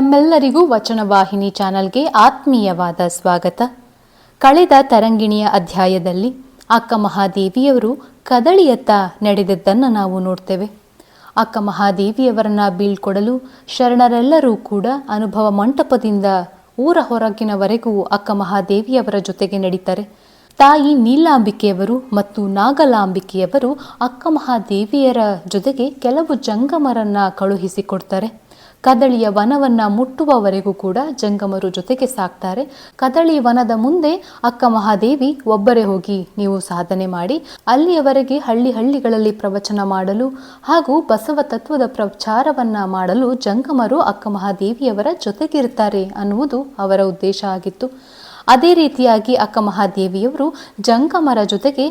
ತಮ್ಮೆಲ್ಲರಿಗೂ ವಚನವಾಹಿನಿ ಚಾನಲ್ಗೆ ಆತ್ಮೀಯವಾದ ಸ್ವಾಗತ. ಕಳೆದ ತರಂಗಿಣಿಯ ಅಧ್ಯಾಯದಲ್ಲಿ ಅಕ್ಕ ಮಹಾದೇವಿಯವರು ಕದಳಿಯತ್ತ ನಡೆದದ್ದನ್ನು ನಾವು ನೋಡ್ತೇವೆ. ಅಕ್ಕ ಮಹಾದೇವಿಯವರನ್ನ ಬೀಳ್ಕೊಡಲು ಶರಣರೆಲ್ಲರೂ ಕೂಡ ಅನುಭವ ಮಂಟಪದಿಂದ ಊರ ಹೊರಗಿನವರೆಗೂ ಅಕ್ಕ ಮಹಾದೇವಿಯವರ ಜೊತೆಗೆ ನಡೀತಾರೆ. ತಾಯಿ ನೀಲಾಂಬಿಕೆಯವರು ಮತ್ತು ನಾಗಲಾಂಬಿಕೆಯವರು ಅಕ್ಕ ಮಹಾದೇವಿಯರ ಜೊತೆಗೆ ಕೆಲವು ಜಂಗಮರನ್ನ ಕಳುಹಿಸಿಕೊಡ್ತಾರೆ. ಕದಳಿಯ ವನವನ್ನ ಮುಟ್ಟುವವರೆಗೂ ಕೂಡ ಜಂಗಮರು ಜೊತೆಗೆ ಸಾಕ್ತಾರೆ. ಕದಳಿ ವನದ ಮುಂದೆ ಅಕ್ಕ ಮಹಾದೇವಿ ಒಬ್ಬರೇ ಹೋಗಿ ನೀವು ಸಾಧನೆ ಮಾಡಿ, ಅಲ್ಲಿಯವರೆಗೆ ಹಳ್ಳಿ ಹಳ್ಳಿಗಳಲ್ಲಿ ಪ್ರವಚನ ಮಾಡಲು ಹಾಗೂ ಬಸವ ತತ್ವದ ಪ್ರಚಾರವನ್ನ ಮಾಡಲು ಜಂಗಮರು ಅಕ್ಕ ಮಹಾದೇವಿಯವರ ಜೊತೆಗಿರ್ತಾರೆ ಅನ್ನುವುದು ಅವರ ಉದ್ದೇಶ ಆಗಿತ್ತು. ಅದೇ ರೀತಿಯಾಗಿ ಅಕ್ಕ ಮಹಾದೇವಿಯವರು ಜಂಗಮರ ಜೊತೆಗೆ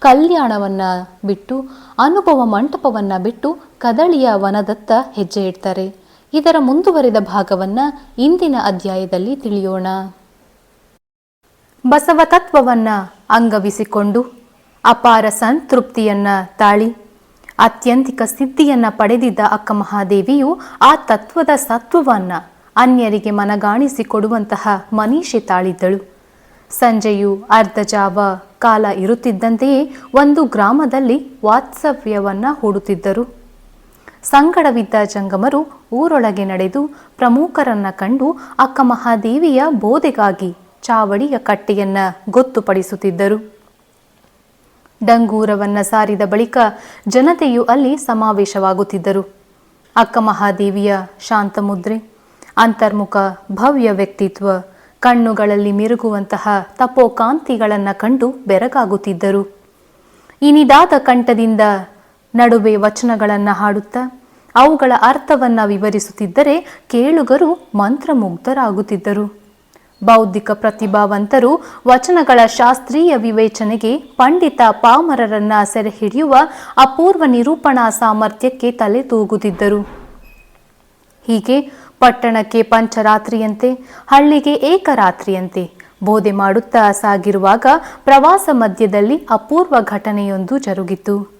ಕಲ್ಯಾಣವನ್ನ ಬಿಟ್ಟು, ಅನುಭವ ಮಂಟಪವನ್ನ ಬಿಟ್ಟು ಕದಳಿಯ ವನದತ್ತ ಹೆಜ್ಜೆ ಇಡ್ತಾರೆ. ಇದರ ಮುಂದುವರಿದ ಭಾಗವನ್ನ ಇಂದಿನ ಅಧ್ಯಾಯದಲ್ಲಿ ತಿಳಿಯೋಣ. ಬಸವ ತತ್ವವನ್ನ ಅಂಗವಿಸಿಕೊಂಡು ಅಪಾರ ಸಂತೃಪ್ತಿಯನ್ನ ತಾಳಿ, ಅತ್ಯಂತಿಕ ಸಿದ್ಧಿಯನ್ನ ಪಡೆದಿದ್ದ ಅಕ್ಕ ಮಹಾದೇವಿಯು ಆ ತತ್ವದ ಸತ್ವವನ್ನ ಅನ್ಯರಿಗೆ ಮನಗಾಣಿಸಿಕೊಡುವಂತಹ ಮನೀಷೆ ತಾಳಿದ್ದಳು. ಸಂಜೆಯು ಅರ್ಧ ಜಾವ ಕಾಲ ಇರುತ್ತಿದ್ದಂತೆಯೇ ಒಂದು ಗ್ರಾಮದಲ್ಲಿ ವಾತ್ಸವ್ಯವನ್ನ ಹೂಡುತ್ತಿದ್ದರು. ಸಂಗಡವಿದ್ದ ಜಂಗಮರು ಊರೊಳಗೆ ನಡೆದು ಪ್ರಮುಖರನ್ನ ಕಂಡು ಅಕ್ಕ ಮಹಾದೇವಿಯ ಬೋಧೆಗಾಗಿ ಚಾವಡಿಯ ಕಟ್ಟೆಯನ್ನ ಗೊತ್ತುಪಡಿಸುತ್ತಿದ್ದರು. ಡಂಗೂರವನ್ನ ಸಾರಿದ ಬಳಿಕ ಜನತೆಯು ಅಲ್ಲಿ ಸಮಾವೇಶವಾಗುತ್ತಿದ್ದರು. ಅಕ್ಕ ಮಹಾದೇವಿಯ ಶಾಂತಮುದ್ರೆ, ಅಂತರ್ಮುಖ ಭವ್ಯ ವ್ಯಕ್ತಿತ್ವ, ಕಣ್ಣುಗಳಲ್ಲಿ ಮಿರುಗುವಂತಹ ತಪೋಕಾಂತಿಗಳನ್ನು ಕಂಡು ಬೆರಗಾಗುತ್ತಿದ್ದರು. ಇನಿದಾದ ಕಂಠದಿಂದ ನಡುವೆ ವಚನಗಳನ್ನು ಹಾಡುತ್ತಾ ಅವುಗಳ ಅರ್ಥವನ್ನ ವಿವರಿಸುತ್ತಿದ್ದರೆ ಕೇಳುಗರು ಮಂತ್ರಮುಗ್ಧರಾಗುತ್ತಿದ್ದರು. ಬೌದ್ಧಿಕ ಪ್ರತಿಭಾವಂತರು ವಚನಗಳ ಶಾಸ್ತ್ರೀಯ ವಿವೇಚನೆಗೆ ಪಂಡಿತ ಪಾಮರರನ್ನ ಸೆರೆ ಹಿಡಿಯುವ ಅಪೂರ್ವ ನಿರೂಪಣಾ ಸಾಮರ್ಥ್ಯಕ್ಕೆ ತಲೆ ತೂಗುತ್ತಿದ್ದರು ಹೀಗೆ ಪಟ್ಟಣಕ್ಕೆ ಪಂಚರಾತ್ರಿಯಂತೆ, ಹಳ್ಳಿಗೆ ಏಕರಾತ್ರಿಯಂತೆ ಬೋಧೆ ಮಾಡುತ್ತಾ ಸಾಗಿರುವಾಗ ಪ್ರವಾಸ ಮಧ್ಯದಲ್ಲಿ ಅಪೂರ್ವ ಘಟನೆಯೊಂದು ಜರುಗಿತು.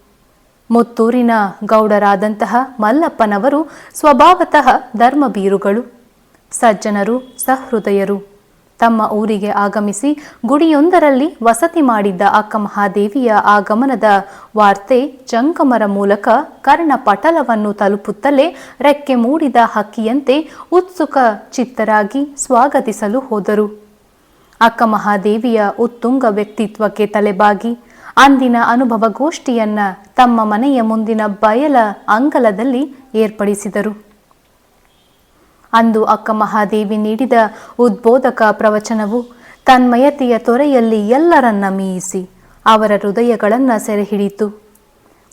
ಮುತ್ತೂರಿನ ಗೌಡರಾದಂತಹ ಮಲ್ಲಪ್ಪನವರು ಸ್ವಭಾವತಃ ಧರ್ಮಬೀರುಗಳು ಸಜ್ಜನರು ಸಹೃದಯರು. ತಮ್ಮ ಊರಿಗೆ ಆಗಮಿಸಿ ಗುಡಿಯೊಂದರಲ್ಲಿ ವಸತಿ ಮಾಡಿದ್ದ ಅಕ್ಕ ಮಹಾದೇವಿಯ ಆಗಮನದ ವಾರ್ತೆ ಜಂಗಮರ ಮೂಲಕ ಕರ್ಣಪಟಲವನ್ನು ತಲುಪುತ್ತಲೇ ರೆಕ್ಕೆ ಮೂಡಿದ ಹಕ್ಕಿಯಂತೆ ಉತ್ಸುಕ ಚಿತ್ತರಾಗಿ ಸ್ವಾಗತಿಸಲು ಹೋದರು. ಅಕ್ಕ ಮಹಾದೇವಿಯ ಉತ್ತುಂಗ ವ್ಯಕ್ತಿತ್ವಕ್ಕೆ ತಲೆಬಾಗಿ ಅಂದಿನ ಅನುಭವ ಗೋಷ್ಠಿಯನ್ನ ತಮ್ಮ ಮನೆಯ ಮುಂದಿನ ಬಯಲ ಅಂಗಲದಲ್ಲಿ ಏರ್ಪಡಿಸಿದರು. ಅಂದು ಅಕ್ಕ ಮಹಾದೇವಿ ನೀಡಿದ ಉದ್ಬೋಧಕ ಪ್ರವಚನವು ತನ್ಮಯತೆಯ ತೊರೆಯಲ್ಲಿ ಎಲ್ಲರನ್ನ ಮೀಯಿಸಿ ಅವರ ಹೃದಯಗಳನ್ನು ಸೆರೆ ಹಿಡಿತು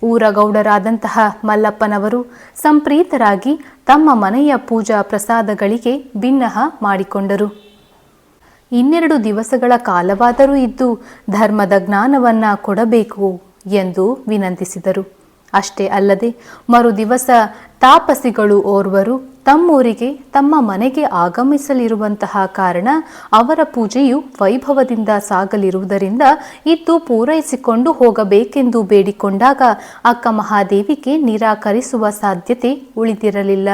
ಊರಗೌಡರಾದಂತಹ ಮಲ್ಲಪ್ಪನವರು ಸಂಪ್ರೀತರಾಗಿ ತಮ್ಮ ಮನೆಯ ಪೂಜಾ ಪ್ರಸಾದಗಳಿಗೆ ಭಿನ್ನಹ ಮಾಡಿಕೊಂಡರು. ಇನ್ನೆರಡು ದಿವಸಗಳ ಕಾಲವಾದರೂ ಇದ್ದು ಧರ್ಮದ ಜ್ಞಾನವನ್ನ ಕೊಡಬೇಕು ಎಂದು ವಿನಂತಿಸಿದರು. ಅಷ್ಟೇ ಅಲ್ಲದೆ ಮರುದಿವಸ ತಾಪಸಿಗಳು ಓರ್ವರು ತಮ್ಮೂರಿಗೆ ತಮ್ಮ ಮನೆಗೆ ಆಗಮಿಸಲಿರುವಂತಹ ಕಾರಣ ಅವರ ಪೂಜೆಯು ವೈಭವದಿಂದ ಸಾಗಲಿರುವುದರಿಂದ ಇದ್ದು ಪೂರೈಸಿಕೊಂಡು ಹೋಗಬೇಕೆಂದು ಬೇಡಿಕೊಂಡಾಗ ಅಕ್ಕ ಮಹಾದೇವಿಗೆ ನಿರಾಕರಿಸುವ ಸಾಧ್ಯತೆ ಉಳಿದಿರಲಿಲ್ಲ.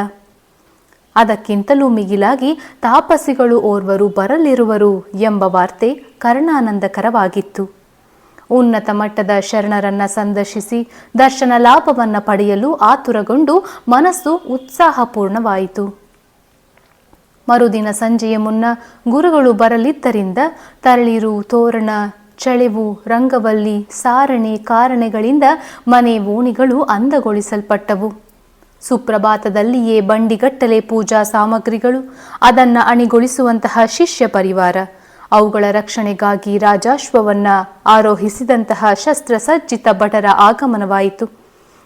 ಅದಕ್ಕಿಂತಲೂ ಮಿಗಿಲಾಗಿ ತಾಪಸಿಗಳು ಓರ್ವರು ಬರಲಿರುವರು ಎಂಬ ವಾರ್ತೆ ಕರ್ಣಾನಂದಕರವಾಗಿತ್ತು. ಉನ್ನತ ಮಟ್ಟದ ಶರಣರನ್ನ ಸಂದರ್ಶಿಸಿ ದರ್ಶನ ಲಾಭವನ್ನು ಪಡೆಯಲು ಆತುರಗೊಂಡು ಮನಸ್ಸು ಉತ್ಸಾಹಪೂರ್ಣವಾಯಿತು. ಮರುದಿನ ಸಂಜೆಯ ಮುನ್ನ ಗುರುಗಳು ಬರಲಿದ್ದರಿಂದ ತರಳಿರು, ತೋರಣ, ಚಳೆವು, ರಂಗವಲ್ಲಿ, ಸಾರಣೆ ಕಾರಣೆಗಳಿಂದ ಮನೆ ಓಣಿಗಳು ಅಂದಗೊಳಿಸಲ್ಪಟ್ಟವು. ಸುಪ್ರಭಾತದಲ್ಲಿಯೇ ಬಂಡಿಗಟ್ಟಲೆ ಪೂಜಾ ಸಾಮಗ್ರಿಗಳು, ಅದನ್ನು ಅಣಿಗೊಳಿಸುವಂತಹ ಶಿಷ್ಯ ಪರಿವಾರ. ಅವುಗಳ ರಕ್ಷಣೆಗಾಗಿ ರಾಜಾಶ್ವವನ್ನ ಆರೋಹಿಸಿದಂತಹ ಶಸ್ತ್ರಸಜ್ಜಿತ ಭಟರ ಆಗಮನವಾಯಿತು.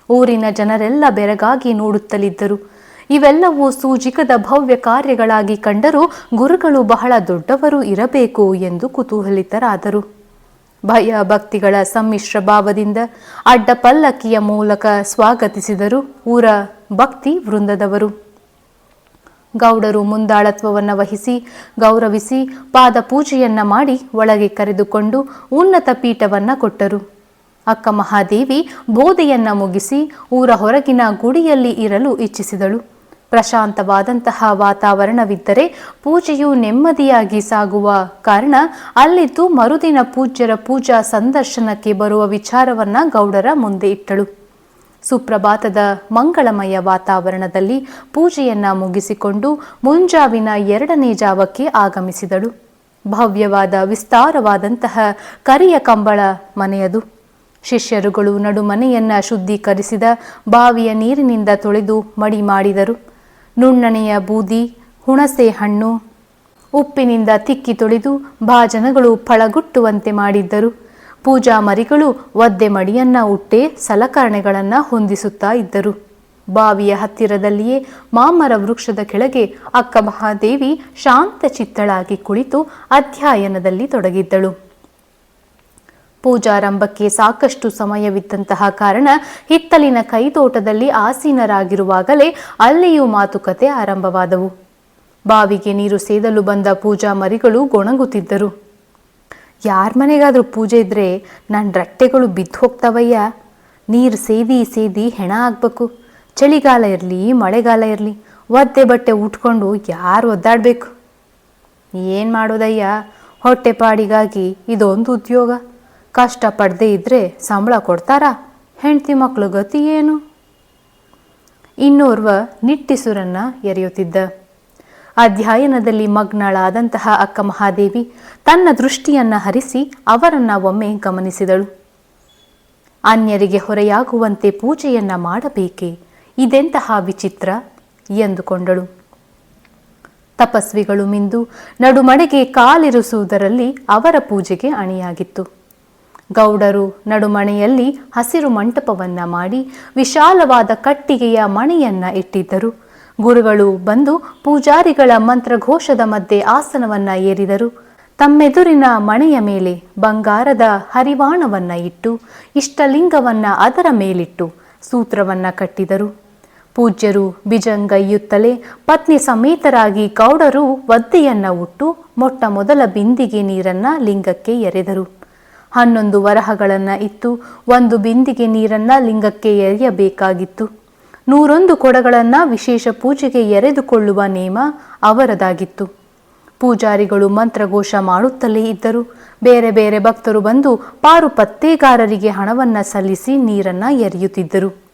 ಊರಿನ ಜನರೆಲ್ಲ ಬೆರಗಾಗಿ ನೋಡುತ್ತಲಿದ್ದರು. ಇವೆಲ್ಲವೂ ಸೂಜಿಕದ ಭವ್ಯ ಕಾರ್ಯಗಳಾಗಿ ಕಂಡರೂ ಗುರುಗಳು ಬಹಳ ದೊಡ್ಡವರು ಇರಬೇಕು ಎಂದು ಕುತೂಹಲಿತರಾದರು. ಭಯ ಭಕ್ತಿಗಳ ಸಮ್ಮಿಶ್ರ ಭಾವದಿಂದ ಅಡ್ಡ ಪಲ್ಲಕ್ಕಿಯ ಮೂಲಕ ಸ್ವಾಗತಿಸಿದರು. ಊರ ಭಕ್ತಿ ವೃಂದದವರು. ಗೌಡರು ಮುಂದಾಳತ್ವವನ್ನು ವಹಿಸಿ, ಗೌರವಿಸಿ ಪಾದ ಪೂಜೆಯನ್ನ ಮಾಡಿ ಒಳಗೆ ಕರೆದುಕೊಂಡು ಉನ್ನತ ಪೀಠವನ್ನ ಕೊಟ್ಟರು. ಅಕ್ಕ ಮಹಾದೇವಿ ಬೋಧೆಯನ್ನ ಮುಗಿಸಿ ಊರ ಹೊರಗಿನ ಗುಡಿಯಲ್ಲಿ ಇರಲು ಇಚ್ಛಿಸಿದಳು. ಪ್ರಶಾಂತವಾದಂತಹ ವಾತಾವರಣವಿದ್ದರೆ ಪೂಜೆಯು ನೆಮ್ಮದಿಯಾಗಿ ಸಾಗುವ ಕಾರಣ ಅಲ್ಲಿದ್ದು ಮರುದಿನ ಪೂಜ್ಯರ ಪೂಜಾ ಸಂದರ್ಶನಕ್ಕೆ ಬರುವ ವಿಚಾರವನ್ನ ಗೌಡರ ಮುಂದೆ ಇಟ್ಟಳು. ಸುಪ್ರಭಾತದ ಮಂಗಳಮಯ ವಾತಾವರಣದಲ್ಲಿ ಪೂಜೆಯನ್ನ ಮುಗಿಸಿಕೊಂಡು ಮುಂಜಾವಿನ ಎರಡನೇ ಜಾವಕ್ಕೆ ಆಗಮಿಸಿದಳು. ಭವ್ಯವಾದ ವಿಸ್ತಾರವಾದಂತಹ ಕರಿಯ ಕಂಬಳ ಮನೆಯದು. ಶಿಷ್ಯರುಗಳು ನಡುಮನೆಯನ್ನ ಶುದ್ಧೀಕರಿಸಿದ ಬಾವಿಯ ನೀರಿನಿಂದ ತೊಳೆದು ಮಡಿ ಮಾಡಿದರು. ನುಣ್ಣನೆಯ ಬೂದಿ, ಹುಣಸೆ ಹಣ್ಣು, ಉಪ್ಪಿನಿಂದ ತಿಕ್ಕಿ ತೊಳೆದು ಭಾಜನಗಳು ಫಳಗುಟ್ಟುವಂತೆ ಮಾಡಿದ್ದರು. ಪೂಜಾ ಮರಿಗಳು ಒದ್ದೆ ಮಡಿಯನ್ನ ಉಟ್ಟೆ ಸಲಕರಣೆಗಳನ್ನ ಹೊಂದಿಸುತ್ತಾ ಇದ್ದರು. ಬಾವಿಯ ಹತ್ತಿರದಲ್ಲಿಯೇ ಮಾಮರ ವೃಕ್ಷದ ಕೆಳಗೆ ಅಕ್ಕ ಮಹಾದೇವಿ ಶಾಂತ ಚಿತ್ತಳಾಗಿ ಕುಳಿತು ಅಧ್ಯಯನದಲ್ಲಿ ತೊಡಗಿದ್ದಳು. ಪೂಜಾರಂಭಕ್ಕೆ ಸಾಕಷ್ಟು ಸಮಯವಿದ್ದಂತಹ ಕಾರಣ ಹಿತ್ತಲಿನ ಕೈತೋಟದಲ್ಲಿ ಆಸೀನರಾಗಿರುವಾಗಲೇ ಅಲ್ಲಿಯೂ ಮಾತುಕತೆ ಆರಂಭವಾದವು. ಬಾವಿಗೆ ನೀರು ಸೇದಲು ಬಂದ ಪೂಜಾ ಮರಿಗಳು ಗೊಣಗುತ್ತಿದ್ದರು. ಯಾರ ಮನೆಗಾದರೂ ಪೂಜೆ ಇದ್ರೆ ನನ್ನ ರಟ್ಟೆಗಳು ಬಿದ್ದು ಹೋಗ್ತಾವಯ್ಯ. ನೀರು ಸೇದಿ ಸೇದಿ ಹೆಣ ಆಗಬೇಕು. ಚಳಿಗಾಲ ಇರಲಿ, ಮಳೆಗಾಲ ಇರಲಿ, ಒದ್ದೆ ಬಟ್ಟೆ ಉಟ್ಕೊಂಡು ಯಾರು ಒದ್ದಾಡಬೇಕು? ಏನು ಮಾಡೋದಯ್ಯ? ಹೊಟ್ಟೆಪಾಡಿಗಾಗಿ ಇದೊಂದು ಉದ್ಯೋಗ. ಕಷ್ಟ ಪಡದೇ ಇದ್ರೆ ಸಂಬಳ ಕೊಡ್ತಾರಾ? ಹೆಂಡತಿ ಮಕ್ಕಳು ಗತಿ ಏನು? ಇನ್ನೋರ್ವ ನಿಟ್ಟಿಸುರನ್ನ ಎರೆಯುತ್ತಿದ್ದ. ಅಧ್ಯಯನದಲ್ಲಿ ಮಗ್ನಳಾದಂತಹ ಅಕ್ಕ ಮಹಾದೇವಿ ತನ್ನ ದೃಷ್ಟಿಯನ್ನ ಹರಿಸಿ ಅವರನ್ನ ಒಮ್ಮೆ ಗಮನಿಸಿದಳು. ಅನ್ಯರಿಗೆ ಹೊರೆಯಾಗುವಂತೆ ಪೂಜೆಯನ್ನ ಮಾಡಬೇಕೆ? ಇದೆಂತಹ ವಿಚಿತ್ರ? ಎಂದುಕೊಂಡಳು. ತಪಸ್ವಿಗಳು ಮಿಂದು ನಡುಮಡೆಗೆ ಕಾಲಿರಿಸುವುದರಲ್ಲಿ ಅವರ ಪೂಜೆಗೆ ಅಣಿಯಾಗಿತ್ತು. ಗೌಡರು ನಡುಮಣೆಯಲ್ಲಿ ಹಸಿರು ಮಂಟಪವನ್ನ ಮಾಡಿ ವಿಶಾಲವಾದ ಕಟ್ಟಿಗೆಯ ಮಣೆಯನ್ನ ಇಟ್ಟಿದ್ದರು. ಗುರುಗಳು ಬಂದು ಪೂಜಾರಿಗಳ ಮಂತ್ರಘೋಷದ ಮಧ್ಯೆ ಆಸನವನ್ನ ಏರಿದರು. ತಮ್ಮೆದುರಿನ ಮಣೆಯ ಮೇಲೆ ಬಂಗಾರದ ಹರಿವಾಣವನ್ನ ಇಟ್ಟು, ಇಷ್ಟಲಿಂಗವನ್ನ ಅದರ ಮೇಲಿಟ್ಟು ಸೂತ್ರವನ್ನ ಕಟ್ಟಿದರು. ಪೂಜ್ಯರು ಬಿಜಂಗೈಯುತ್ತಲೇ ಪತ್ನಿ ಸಮೇತರಾಗಿ ಗೌಡರು ಒದ್ದೆಯನ್ನ ಉಟ್ಟು ಮೊಟ್ಟ ಮೊದಲ ಬಿಂದಿಗೆ ನೀರನ್ನ ಲಿಂಗಕ್ಕೆ ಎರೆದರು. ಹನ್ನೊಂದು ವರಹಗಳನ್ನ ಇತ್ತು. ಒಂದು ಬಿಂದಿಗೆ ನೀರನ್ನ ಲಿಂಗಕ್ಕೆ ಎರೆಯಬೇಕಾಗಿತ್ತು. ನೂರೊಂದು ಕೊಡಗಳನ್ನ ವಿಶೇಷ ಪೂಜೆಗೆ ಎರೆದುಕೊಳ್ಳುವ ನೇಮ ಅವರದಾಗಿತ್ತು. ಪೂಜಾರಿಗಳು ಮಂತ್ರಘೋಷ ಮಾಡುತ್ತಲೇ ಇದ್ದರು. ಬೇರೆ ಬೇರೆ ಭಕ್ತರು ಬಂದು ಪಾರು ಪತ್ತೇಗಾರರಿಗೆ ಹಣವನ್ನ ಸಲ್ಲಿಸಿ ನೀರನ್ನ ಎರೆಯುತ್ತಿದ್ದರು.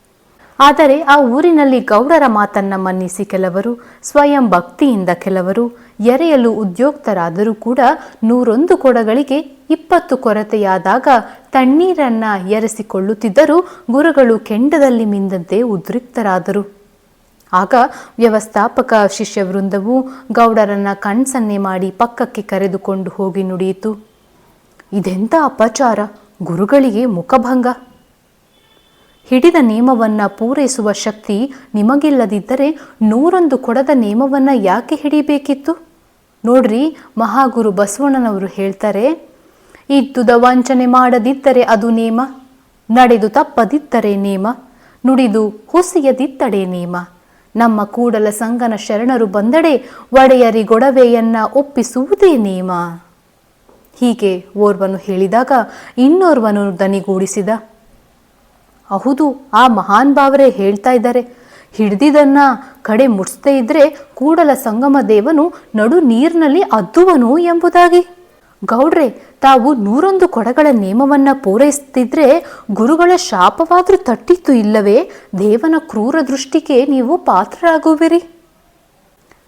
ಆದರೆ ಆ ಊರಿನಲ್ಲಿ ಗೌಡರ ಮಾತನ್ನ ಮನ್ನಿಸಿ ಕೆಲವರು, ಸ್ವಯಂ ಭಕ್ತಿಯಿಂದ ಕೆಲವರು, ಎರೆಯಲು ಉದ್ಯೋಕ್ತರಾದರೂ ಕೂಡ ನೂರೊಂದು ಕೊಡಗಳಿಗೆ ಇಪ್ಪತ್ತು ಕೊರತೆಯಾದಾಗ ತಣ್ಣೀರನ್ನ ಎರೆಸಿಕೊಳ್ಳುತ್ತಿದ್ದರೂ ಗುರುಗಳು ಕೆಂಡದಲ್ಲಿ ಮಿಂದಂತೆ ಉದ್ರಿಕ್ತರಾದರು. ಆಗ ವ್ಯವಸ್ಥಾಪಕ ಶಿಷ್ಯವೃಂದವು ಗೌಡರನ್ನ ಕಣ್ಸನ್ನೆ ಮಾಡಿ ಪಕ್ಕಕ್ಕೆ ಕರೆದುಕೊಂಡು ಹೋಗಿ ನುಡಿಯಿತು. ಇದೆಂಥ ಅಪಚಾರ, ಗುರುಗಳಿಗೆ ಮುಖಭಂಗ? ಹಿಡಿದ ನಿಯಮವನ್ನು ಪೂರೈಸುವ ಶಕ್ತಿ ನಿಮಗಿಲ್ಲದಿದ್ದರೆ ನೂರೊಂದು ಕೊಡದ ನಿಯಮವನ್ನು ಯಾಕೆ ಹಿಡಿಬೇಕಿತ್ತು ನೋಡ್ರಿ, ಮಹಾಗುರು ಬಸವಣ್ಣನವರು ಹೇಳ್ತಾರೆ ಇದ್ದುದ ವಂಚನೆ ಮಾಡದಿದ್ದರೆ ಅದು ನೇಮ, ನಡೆದು ತಪ್ಪದಿದ್ದರೆ ನೇಮ, ನುಡಿದು ಹುಸಿಯದಿತ್ತಡೆ ನೇಮ. ನಮ್ಮ ಕೂಡಲ ಸಂಗನ ಶರಣರು ಬಂದಡೆ ಒಡೆಯರಿಗೊಡವೆಯನ್ನ ಒಪ್ಪಿಸುವುದೇ ನೇಮ. ಹೀಗೆ ಓರ್ವನು ಹೇಳಿದಾಗ ಇನ್ನೋರ್ವನು ದನಿಗೂಡಿಸಿದ ಹೌದು, ಆ ಮಹಾನ್ ಭಾವರೇ ಹೇಳ್ತಾ ಇದ್ದಾರೆ. ಹಿಡ್ದಿದನ್ನ ಕಡೆ ಮುಟ್ಸ್ದೇ ಇದ್ರೆ ಕೂಡಲ ಸಂಗಮ ದೇವನು ನಡು ನೀರಿನಲ್ಲಿ ಅದ್ದುವನು ಎಂಬುದಾಗಿ. ಗೌಡ್ರೆ, ತಾವು ನೂರೊಂದು ಕೊಡಗಳ ನೇಮವನ್ನ ಪೂರೈಸ್ತಿದ್ರೆ ಗುರುಗಳ ಶಾಪವಾದ್ರೂ ತಟ್ಟಿತ್ತು ಇಲ್ಲವೇ? ದೇವನ ಕ್ರೂರ ದೃಷ್ಟಿಗೆ ನೀವು ಪಾತ್ರರಾಗುವಿರಿ.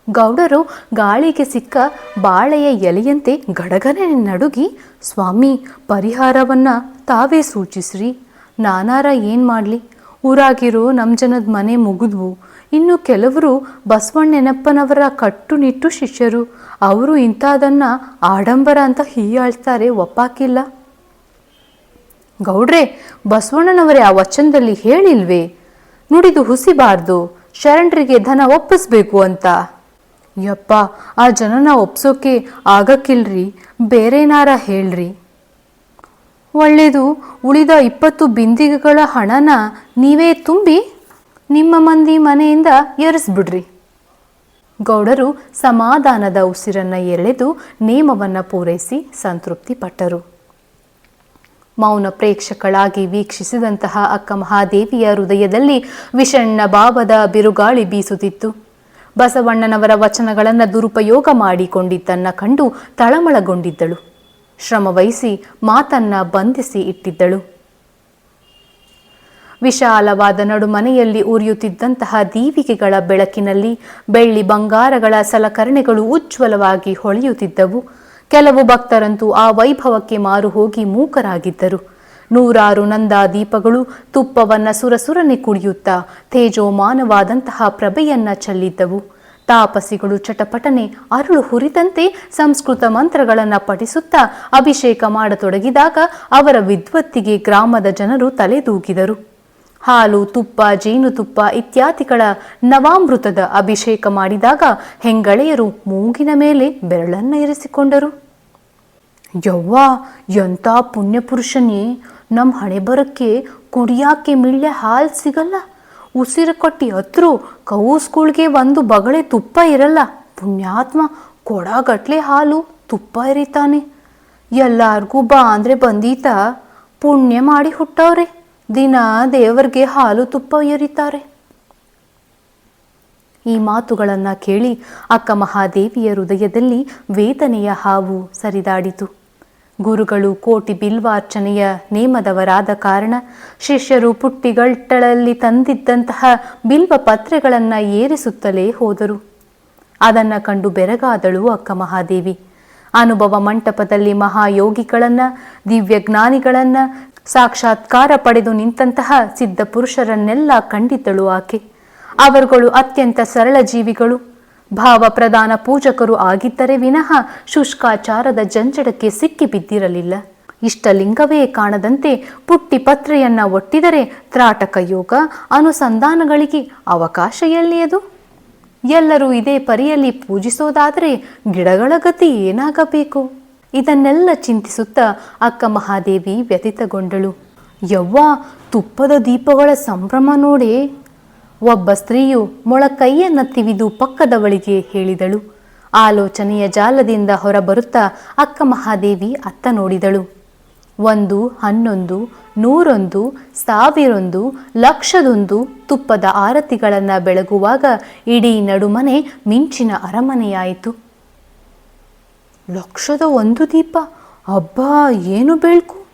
ಗೌಡರು ಗಾಳಿಗೆ ಸಿಕ್ಕ ಬಾಳೆಯ ಎಲೆಯಂತೆ ಗಡಗನೆ ನಡುಗಿ, ಸ್ವಾಮಿ, ಪರಿಹಾರವನ್ನ ತಾವೇ ಸೂಚಿಸ್ರಿ. ನಾನಾರ ಏನು ಮಾಡಲಿ? ಊರಾಗಿರೋ ನಮ್ಮ ಜನದ ಮನೆ ಮುಗಿದ್ವು. ಇನ್ನು ಕೆಲವರು ಬಸವಣ್ಣೆನಪ್ಪನವರ ಕಟ್ಟುನಿಟ್ಟು ಶಿಷ್ಯರು. ಅವರು ಇಂಥದನ್ನ ಆಡಂಬರ ಅಂತ ಹೀಯಾಳ್ತಾರೆ, ಒಪ್ಪಾಕಿಲ್ಲ. ಗೌಡ್ರೆ, ಬಸವಣ್ಣನವರೇ ಆ ವಚನದಲ್ಲಿ ಹೇಳಿಲ್ವೇ? ನುಡಿದು ಹುಸಿಬಾರ್ದು. ಶರಣರಿಗೆ ಧನ ಒಪ್ಪಿಸ್ಬೇಕು ಅಂತ. ಯಪ್ಪ, ಆ ಜನನ ಒಪ್ಸೋಕೆ ಆಗಕ್ಕಿಲ್ರಿ. ಬೇರೆನಾರ ಹೇಳ್ರಿ. ಒಳ್ಳೆಯದು ಉಳಿದ ಇಪ್ಪತ್ತು ಬಿಂದಿಗೆಗಳ ಹಣನ ನೀವೇ ತುಂಬಿ ನಿಮ್ಮ ಮಂದಿ ಮನೆಯಿಂದ ಏರಿಸ್ಬಿಡ್ರಿ. ಗೌಡರು ಸಮಾಧಾನದ ಉಸಿರನ್ನು ಎಳೆದು ನೇಮವನ್ನು ಪೂರೈಸಿ ಸಂತೃಪ್ತಿ ಪಟ್ಟರು. ಮೌನ ಪ್ರೇಕ್ಷಕಳಾಗಿ ವೀಕ್ಷಿಸಿದಂತಹ ಅಕ್ಕ ಮಹಾದೇವಿಯ ಹೃದಯದಲ್ಲಿ ವಿಷಣ್ಣ ಭಾವದ ಬಿರುಗಾಳಿ ಬೀಸುತ್ತಿತ್ತು. ಬಸವಣ್ಣನವರ ವಚನಗಳನ್ನು ದುರುಪಯೋಗ ಮಾಡಿಕೊಂಡಿದ್ದನ್ನು ಕಂಡು ತಳಮಳಗೊಂಡಿದ್ದಳು. ಶ್ರಮವಹಿಸಿ ಮಾತನ್ನ ಬಂಧಿಸಿ ಇಟ್ಟಿದ್ದಳು. ವಿಶಾಲವಾದ ನಡುಮನೆಯಲ್ಲಿ ಉರಿಯುತ್ತಿದ್ದಂತಹ ದೀವಿಗೆಗಳ ಬೆಳಕಿನಲ್ಲಿ ಬೆಳ್ಳಿ ಬಂಗಾರಗಳ ಸಲಕರಣೆಗಳು ಉಜ್ವಲವಾಗಿ ಹೊಳೆಯುತ್ತಿದ್ದವು. ಕೆಲವು ಭಕ್ತರಂತೂ ಆ ವೈಭವಕ್ಕೆ ಮಾರು ಹೋಗಿ ಮೂಕರಾಗಿದ್ದರು. ನೂರಾರು ನಂದಾ ದೀಪಗಳು ತುಪ್ಪವನ್ನ ಸುರಸುರನೆ ಕುಡಿಯುತ್ತಾ ತೇಜೋಮಾನವಾದಂತಹ ಪ್ರಭೆಯನ್ನ ಚೆಲ್ಲಿದ್ದವು. ತಾಪಸಿಗಳು ಚಟಪಟನೆ, ಅರಳು ಹುರಿದಂತೆ ಸಂಸ್ಕೃತ ಮಂತ್ರಗಳನ್ನು ಪಠಿಸುತ್ತಾ ಅಭಿಷೇಕ ಮಾಡತೊಡಗಿದಾಗ ಅವರ ವಿದ್ವತ್ತಿಗೆ ಗ್ರಾಮದ ಜನರು ತಲೆದೂಗಿದರು. ಹಾಲು, ತುಪ್ಪ ಜೇನುತುಪ್ಪ ಇತ್ಯಾದಿಗಳ ನವಾಮೃತದ ಅಭಿಷೇಕ ಮಾಡಿದಾಗ ಹೆಂಗಳೆಯರು ಮೂಗಿನ ಮೇಲೆ ಬೆರಳನ್ನು ಇರಿಸಿಕೊಂಡರು. ಯವ್ವ, ಎಂಥ ಪುಣ್ಯಪುರುಷನೇ ನಮ್ಮ ಹಣೆಬರಕ್ಕೆ ಕುಡಿಯಾಕೆ ಮಿಳ್ಳೆ ಹಾಲು ಸಿಗಲ್ಲ? ಉಸಿರು ಕೊಟ್ಟಿ ಹತ್ರು ಕೌಸ್ಗಳ್ಗೆ ಒಂದು ಬಗಳೆ ತುಪ್ಪ ಇರಲ್ಲ. ಪುಣ್ಯಾತ್ಮ ಕೊಡಗಟ್ಲೆ ಹಾಲು ತುಪ್ಪ ಇರಿತಾನೆ. ಎಲ್ಲಾರ್ಗೂ ಬಾ ಅಂದ್ರೆ ಬಂದೀತ. ಪುಣ್ಯ ಮಾಡಿ ಹುಟ್ಟವ್ರೆ. ದಿನ ದೇವರಿಗೆ ಹಾಲು ತುಪ್ಪ ಎರಿತಾರೆ ಈ ಮಾತುಗಳನ್ನು ಕೇಳಿ ಅಕ್ಕ ಮಹಾದೇವಿಯ ಹೃದಯದಲ್ಲಿ ವೇದನೆಯ ಹಾವು ಸರಿದಾಡಿತು. ಗುರುಗಳು ಕೋಟಿ ಬಿಲ್ವಾರ್ಚನೆಯ ನೇಮದವರಾದ ಕಾರಣ ಶಿಷ್ಯರು ಪುಟ್ಟಿಗಟ್ಟಳಲ್ಲಿ ತಂದಿದ್ದಂತಹ ಬಿಲ್ವ ಪತ್ರೆಗಳನ್ನು ಏರಿಸುತ್ತಲೇ ಹೋದರು. ಅದನ್ನು ಕಂಡು ಬೆರಗಾದಳು ಅಕ್ಕ ಮಹಾದೇವಿ. ಅನುಭವ ಮಂಟಪದಲ್ಲಿ ಮಹಾಯೋಗಿಗಳನ್ನ, ದಿವ್ಯಜ್ಞಾನಿಗಳನ್ನ, ಸಾಕ್ಷಾತ್ಕಾರ ಪಡೆದು ನಿಂತಹ ಸಿದ್ಧ ಪುರುಷರನ್ನೆಲ್ಲ ಕಂಡಿದ್ದಳು ಆಕೆ. ಅವರುಗಳು ಅತ್ಯಂತ ಸರಳ ಜೀವಿಗಳು. ಭಾವ ಪ್ರಧಾನ ಪೂಜಕರು ಆಗಿದ್ದರೆ ವಿನಃ ಶುಷ್ಕಾಚಾರದ ಜಂಜಡಕ್ಕೆ ಸಿಕ್ಕಿ ಬಿದ್ದಿರಲಿಲ್ಲ ಇಷ್ಟಲಿಂಗವೇ ಕಾಣದಂತೆ ಪುಟ್ಟಿ ಪತ್ರೆಯನ್ನ ಒಟ್ಟಿದರೆ ತ್ರಾಟಕ ಯೋಗ, ಅನುಸಂಧಾನಗಳಿಗೆ ಅವಕಾಶ ಎಲ್ಲಿಯದು? ಎಲ್ಲರೂ ಇದೇ ಪರಿಯಲ್ಲಿ ಪೂಜಿಸೋದಾದರೆ ಗಿಡಗಳ ಗತಿ ಏನಾಗಬೇಕು? ಇದನ್ನೆಲ್ಲ ಚಿಂತಿಸುತ್ತಾ ಅಕ್ಕ ಮಹಾದೇವಿ ವ್ಯಥಿತಗೊಂಡಳು. ಯವ್ವ, ತುಪ್ಪದ ದೀಪಗಳ ಸಂಭ್ರಮ ನೋಡಿ. ಒಬ್ಬ ಸ್ತ್ರೀಯು ಮೊಳಕೈಯನ್ನ ತಿವಿದು ಪಕ್ಕದವಳಿಗೆ ಹೇಳಿದಳು. ಆಲೋಚನೆಯ ಜಾಲದಿಂದ ಹೊರಬರುತ್ತಾ ಅಕ್ಕ ಮಹಾದೇವಿ ಅತ್ತ ನೋಡಿದಳು. ಒಂದು, ಹನ್ನೊಂದು, ನೂರೊಂದು, ಸಾವಿರೊಂದು, ಲಕ್ಷದೊಂದು ತುಪ್ಪದ ಆರತಿಗಳನ್ನು ಬೆಳಗುವಾಗ ಇಡೀ ನಡುಮನೆ ಮಿಂಚಿನ ಅರಮನೆಯಾಯಿತು. ಲಕ್ಷದ ಒಂದು ದೀಪ? ಅಬ್ಬಾ, ಏನು ಬೆಳಕು?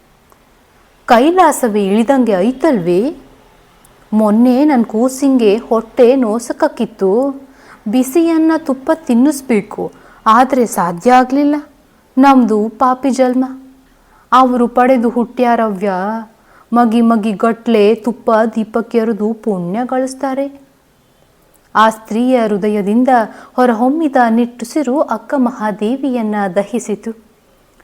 ಕೈಲಾಸವೇ ಇಳಿದಂಗೆ ಐತಲ್ವೇ? ಮೊನ್ನೆ ನನ್ನ ಕೂಸಿಂಗೆ ಹೊಟ್ಟೆ ನೋಸಕ್ಕಿತ್ತು ಬಿಸಿಯನ್ನ ತುಪ್ಪ ತಿನ್ನಿಸ್ಬೇಕು. ಆದರೆ ಸಾಧ್ಯ ಆಗಲಿಲ್ಲ. ನಮ್ಮದು ಪಾಪಿ ಜನ್ಮ. ಅವರು ಪಡೆದು ಹುಟ್ಟ್ಯಾರವ್ಯ ಮಗಿ ಮಗಿ ಗಟ್ಲೆ ತುಪ್ಪ ದೀಪಕ್ಕೆರೆದು ಪುಣ್ಯ ಗಳಿಸ್ತಾರೆ. ಆ ಸ್ತ್ರೀಯ ಹೃದಯದಿಂದ ಹೊರಹೊಮ್ಮಿದ ನಿಟ್ಟುಸಿರು ಅಕ್ಕ ಮಹಾದೇವಿಯನ್ನ ದಹಿಸಿತು.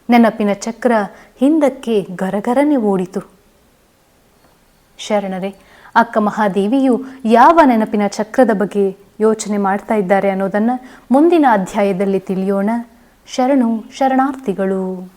ನೆನಪಿನ ಚಕ್ರ ಹಿಂದಕ್ಕೆ ಗರಗರನೆ ಓಡಿತು. ಶರಣರೇ ಅಕ್ಕ ಮಹಾದೇವಿಯು ಯಾವ ನೆನಪಿನ ಚಕ್ರದ ಬಗ್ಗೆ ಯೋಚನೆ ಮಾಡ್ತಾ ಇದ್ದಾರೆ ಅನ್ನೋದನ್ನು ಮುಂದಿನ ಅಧ್ಯಾಯದಲ್ಲಿ ತಿಳಿಯೋಣ. ಶರಣು ಶರಣಾರ್ಥಿಗಳು.